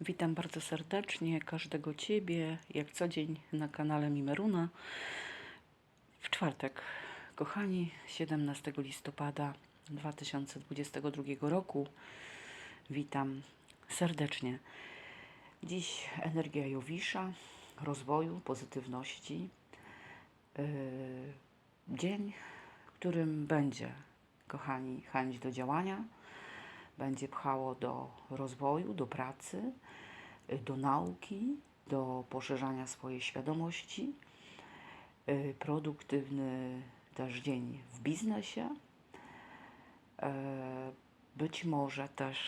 Witam bardzo serdecznie każdego Ciebie, jak co dzień na kanale Mimeruna. W czwartek, kochani, 17 listopada 2022 roku. Witam serdecznie. Dziś energia Jowisza, rozwoju, pozytywności. Yy, Dzień, w którym będzie, kochani, chęć do działania będzie pchało do rozwoju, do pracy, y, do nauki, do poszerzania swojej świadomości. Y, Produktywny też dzień w biznesie. E, Być może też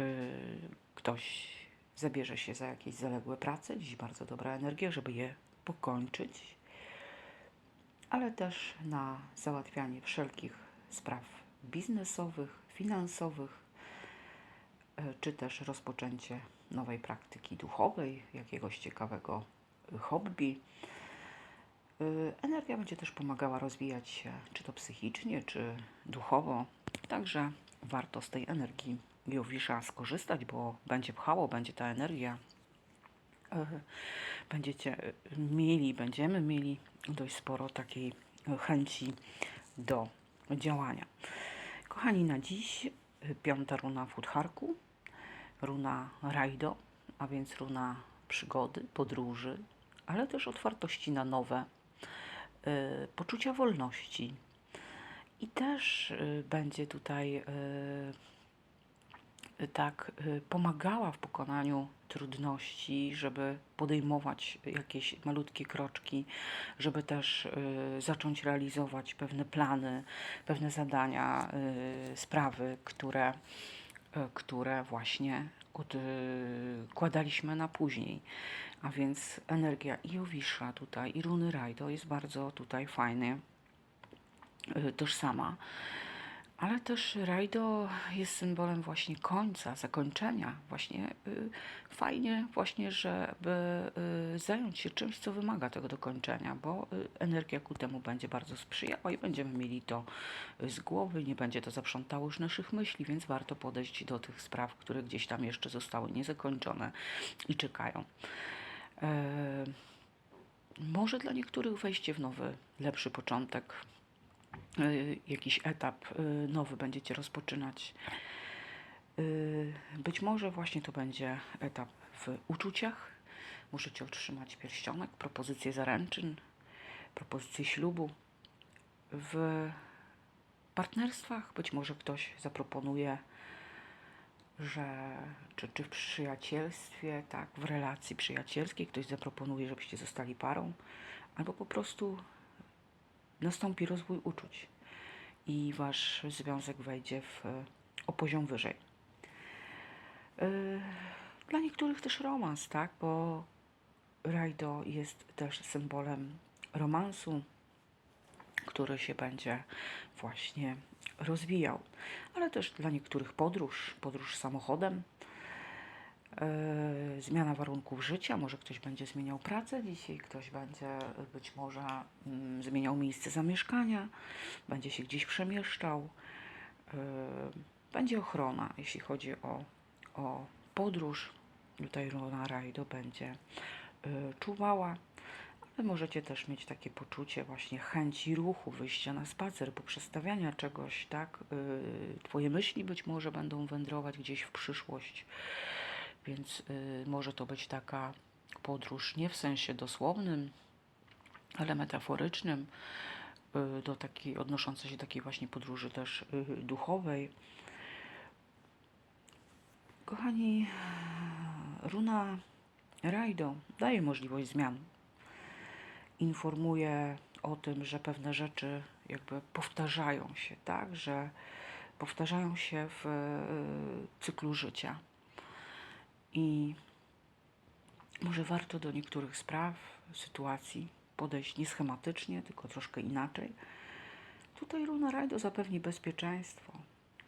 y, ktoś zabierze się za jakieś zaległe prace. Dziś bardzo dobra energia, żeby je pokończyć, ale też na załatwianie wszelkich spraw biznesowych, finansowych, czy też rozpoczęcie nowej praktyki duchowej, jakiegoś ciekawego hobby. Y, Energia będzie też pomagała rozwijać się, czy to psychicznie, czy duchowo. Także warto z tej energii Jowisza skorzystać, bo będzie pchało, będzie ta energia. E, Będziecie e, mieli, będziemy mieli dość sporo takiej e, chęci do działania. Kochani, na dziś piąta runa w Udharku, runa Rajdo, a więc runa przygody, podróży, ale też otwartości na nowe, y, poczucia wolności. I też y, będzie tutaj y, tak y, pomagała w pokonaniu trudności, żeby podejmować jakieś malutkie kroczki, żeby też y, zacząć realizować pewne plany, pewne zadania, y, sprawy, które, y, które właśnie odkładaliśmy na później. A więc energia i Jowisza tutaj, i runy Rajdo jest bardzo tutaj fajnie y, tożsama. Ale też Rajdo jest symbolem właśnie końca, zakończenia. Właśnie y, fajnie właśnie, żeby y, zająć się czymś, co wymaga tego dokończenia, bo y, energia ku temu będzie bardzo sprzyjała i będziemy mieli to y, z głowy, nie będzie to zaprzątało już naszych myśli, więc warto podejść do tych spraw, które gdzieś tam jeszcze zostały niezakończone i czekają. E, może dla niektórych wejście w nowy, lepszy początek, y, jakiś etap y, nowy będziecie rozpoczynać. Y, Być może właśnie to będzie etap w uczuciach. Możecie otrzymać pierścionek, propozycję zaręczyn, propozycję ślubu. W partnerstwach być może ktoś zaproponuje, że czy, czy w przyjacielstwie, tak, w relacji przyjacielskiej ktoś zaproponuje, żebyście zostali parą, albo po prostu nastąpi rozwój uczuć i wasz związek wejdzie w, o poziom wyżej. Yy, Dla niektórych też romans, tak, bo Rajdo jest też symbolem romansu, który się będzie właśnie rozwijał, ale też dla niektórych podróż, podróż samochodem, e, zmiana warunków życia, może ktoś będzie zmieniał pracę dzisiaj, ktoś będzie e, być może mm, zmieniał miejsce zamieszkania, będzie się gdzieś przemieszczał, e, będzie ochrona, jeśli chodzi o, o podróż. Tutaj Rona Rajdo będzie e, czuwała, ale możecie też mieć takie poczucie właśnie chęci ruchu, wyjścia na spacer, poprzestawiania czegoś, tak? Twoje myśli być może będą wędrować gdzieś w przyszłość, więc y, może to być taka podróż nie w sensie dosłownym, ale metaforycznym, y, do takiej, odnoszącej się do takiej właśnie podróży też y, duchowej. Kochani, runa Rajdo daje możliwość zmian informuje o tym, że pewne rzeczy jakby powtarzają się, tak, że powtarzają się w y, cyklu życia. I może warto do niektórych spraw, sytuacji podejść nie schematycznie, tylko troszkę inaczej. Tutaj Luna Rajdo zapewni bezpieczeństwo,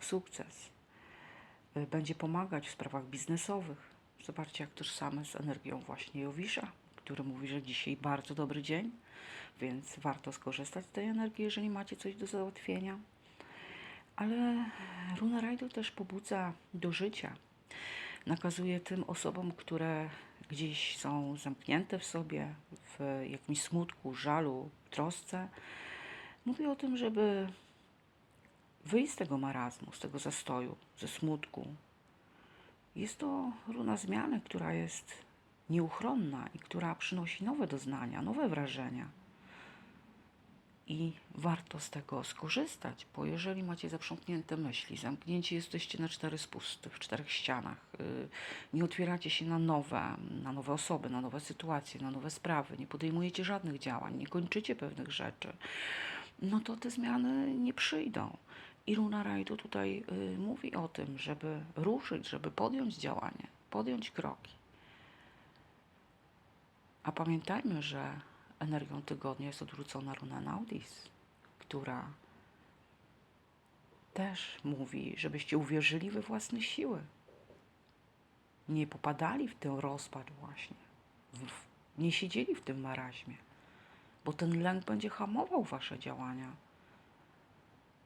sukces. Y, Będzie pomagać w sprawach biznesowych. Zobaczcie, jak tożsame z energią właśnie Jowisza, który mówi, że dzisiaj bardzo dobry dzień, więc warto skorzystać z tej energii, jeżeli macie coś do załatwienia. Ale Runa Rajdo też pobudza do życia. Nakazuje tym osobom, które gdzieś są zamknięte w sobie, w jakimś smutku, żalu, trosce. Mówi o tym, żeby wyjść z tego marazmu, z tego zastoju, ze smutku. Jest to runa zmiany, która jest nieuchronna i która przynosi nowe doznania, nowe wrażenia. I warto z tego skorzystać, bo jeżeli macie zaprzątnięte myśli, zamknięci jesteście na cztery spusty, w czterech ścianach, yy, nie otwieracie się na nowe, na nowe osoby, na nowe sytuacje, na nowe sprawy, nie podejmujecie żadnych działań, nie kończycie pewnych rzeczy, no to te zmiany nie przyjdą. I Runa Rajdu tutaj y, mówi o tym, żeby ruszyć, żeby podjąć działanie, podjąć kroki. A pamiętajmy, że energią tygodnia jest odwrócona runa Naudis, która też mówi, żebyście uwierzyli we własne siły. Nie popadali w tę rozpacz właśnie. Nie siedzieli w tym maraźmie, bo ten lęk będzie hamował wasze działania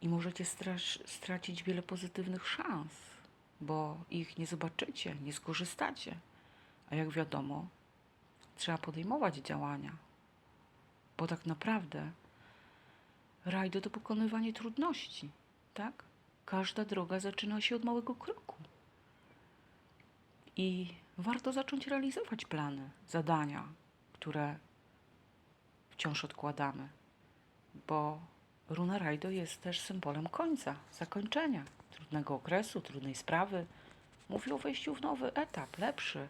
i możecie stracić wiele pozytywnych szans, bo ich nie zobaczycie, nie skorzystacie. A jak wiadomo, trzeba podejmować działania, bo tak naprawdę rajdo to pokonywanie trudności, tak? Każda droga zaczyna się od małego kroku. I warto zacząć realizować plany, zadania, które wciąż odkładamy, bo runa rajdo jest też symbolem końca, zakończenia, trudnego okresu, trudnej sprawy. Mówi o wejściu w nowy etap, lepszy,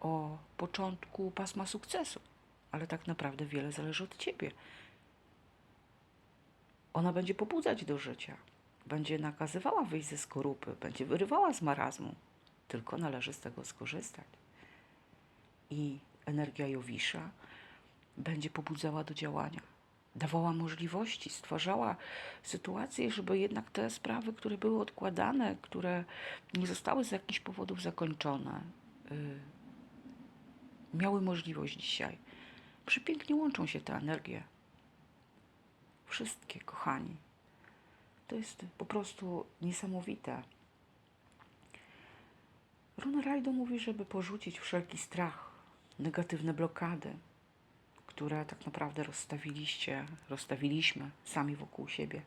o początku pasma sukcesu, ale tak naprawdę wiele zależy od ciebie. Ona będzie pobudzać do życia, będzie nakazywała wyjść ze skorupy, będzie wyrywała z marazmu, tylko należy z tego skorzystać. I energia Jowisza będzie pobudzała do działania, dawała możliwości, stwarzała sytuacje, żeby jednak te sprawy, które były odkładane, które nie zostały z jakichś powodów zakończone, y, miały możliwość dzisiaj. Przepięknie łączą się te energie. Wszystkie, kochani. To jest po prostu niesamowite. Runa Rajdo mówi, żeby porzucić wszelki strach, negatywne blokady, które tak naprawdę rozstawiliście, rozstawiliśmy sami wokół siebie.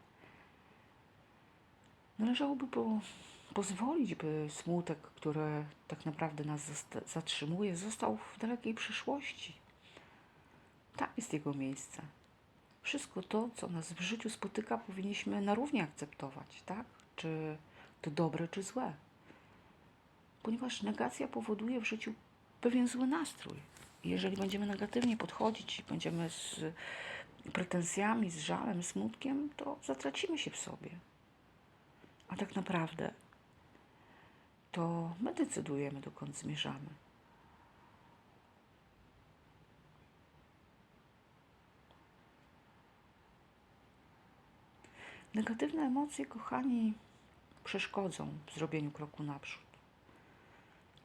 Należałoby po, pozwolić, by smutek, który tak naprawdę nas zatrzymuje, został w dalekiej przyszłości. Tam jest jego miejsce. Wszystko to, co nas w życiu spotyka, powinniśmy na równi akceptować, tak? Czy to dobre, czy złe. Ponieważ negacja powoduje w życiu pewien zły nastrój. I Jeżeli będziemy negatywnie podchodzić, będziemy z pretensjami, z żalem, smutkiem, to zatracimy się w sobie. A tak naprawdę to my decydujemy, dokąd zmierzamy. Negatywne emocje, kochani, przeszkodzą w zrobieniu kroku naprzód.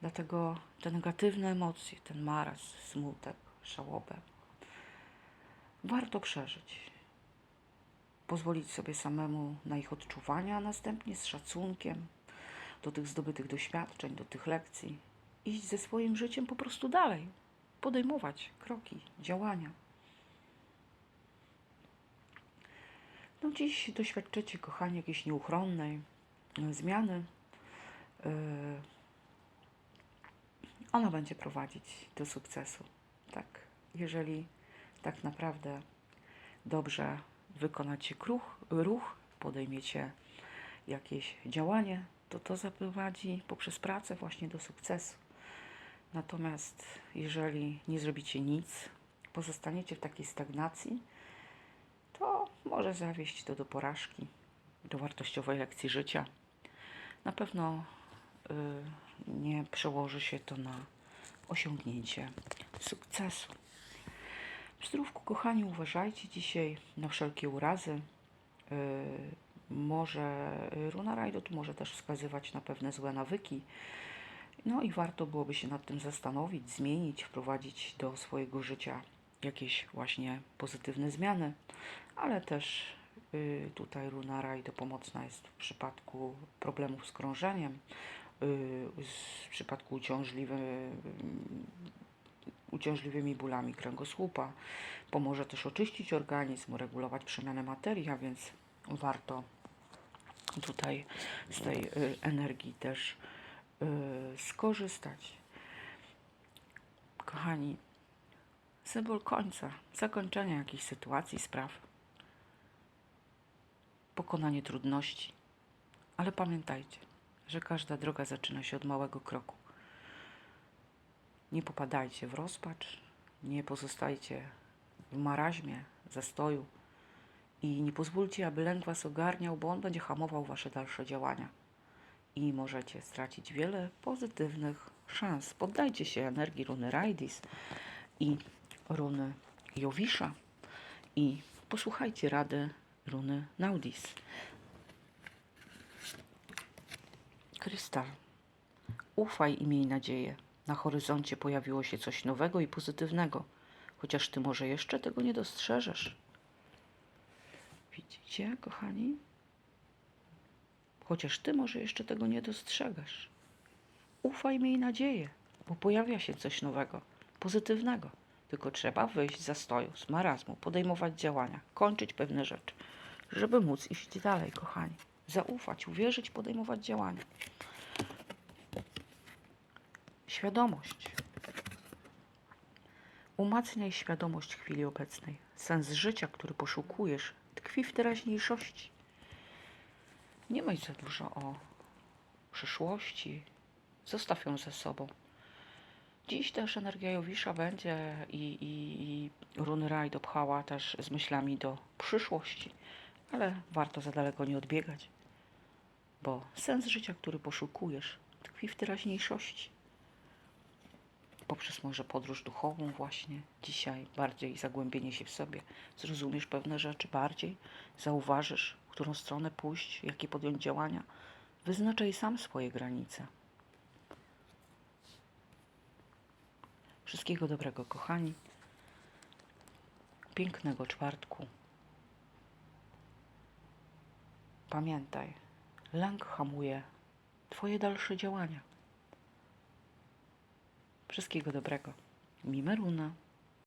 Dlatego te negatywne emocje, ten maraz, smutek, żałobę, warto przeżyć. Pozwolić sobie samemu na ich odczuwania, a następnie z szacunkiem do tych zdobytych doświadczeń, do tych lekcji, iść ze swoim życiem po prostu dalej, podejmować kroki, działania. No dziś doświadczycie, kochani, jakiejś nieuchronnej e, zmiany. Yy, ona będzie prowadzić do sukcesu, tak? Jeżeli tak naprawdę dobrze wykonacie ruch, ruch podejmiecie jakieś działanie, to to zaprowadzi poprzez pracę właśnie do sukcesu. Natomiast jeżeli nie zrobicie nic, pozostaniecie w takiej stagnacji, może zawieść to do porażki, do wartościowej lekcji życia. Na pewno y, nie przełoży się to na osiągnięcie sukcesu. W zdrówku, kochani, uważajcie dzisiaj na wszelkie urazy. Y, może Runa Rajdo tu może też wskazywać na pewne złe nawyki. No i warto byłoby się nad tym zastanowić, zmienić, wprowadzić do swojego życia jakieś właśnie pozytywne zmiany, ale też y, tutaj Runa Rajdo pomocna jest w przypadku problemów z krążeniem, y, w przypadku uciążliwe, uciążliwymi bólami kręgosłupa. Pomoże też oczyścić organizm, regulować przemianę materii, a więc warto tutaj z tej y, energii też y, skorzystać. Kochani, symbol końca, zakończenia jakiejś sytuacji, spraw, pokonanie trudności. Ale pamiętajcie, że każda droga zaczyna się od małego kroku. Nie popadajcie w rozpacz, nie pozostajcie w maraźmie, zastoju i nie pozwólcie, aby lęk was ogarniał, bo on będzie hamował wasze dalsze działania. I możecie stracić wiele pozytywnych szans. Poddajcie się energii runy Raidis i runy Jowisza i posłuchajcie rady runy Naudis. Krystal, ufaj i miej nadzieję. Na horyzoncie pojawiło się coś nowego i pozytywnego, chociaż ty może jeszcze tego nie dostrzeżesz. Widzicie, kochani? Chociaż ty może jeszcze tego nie dostrzegasz. Ufaj, miej nadzieję, bo pojawia się coś nowego, pozytywnego. Tylko trzeba wyjść z zastoju, z marazmu, podejmować działania, kończyć pewne rzeczy, żeby móc iść dalej, kochani. Zaufać, uwierzyć, podejmować działania. Świadomość. Umacniaj świadomość chwili obecnej. Sens życia, który poszukujesz, tkwi w teraźniejszości. Nie myśl za dużo o przyszłości. Zostaw ją ze sobą. Dziś też energia Jowisza będzie i, i, i runy Raj dopchała też z myślami do przyszłości. Ale warto za daleko nie odbiegać, bo sens życia, który poszukujesz, tkwi w teraźniejszości. Poprzez może podróż duchową właśnie dzisiaj, bardziej zagłębienie się w sobie, zrozumiesz pewne rzeczy bardziej, zauważysz, w którą stronę pójść, jakie podjąć działania. Wyznaczaj sam swoje granice. Wszystkiego dobrego, kochani. Pięknego czwartku. Pamiętaj, lęk hamuje Twoje dalsze działania. Wszystkiego dobrego. Mimeruna.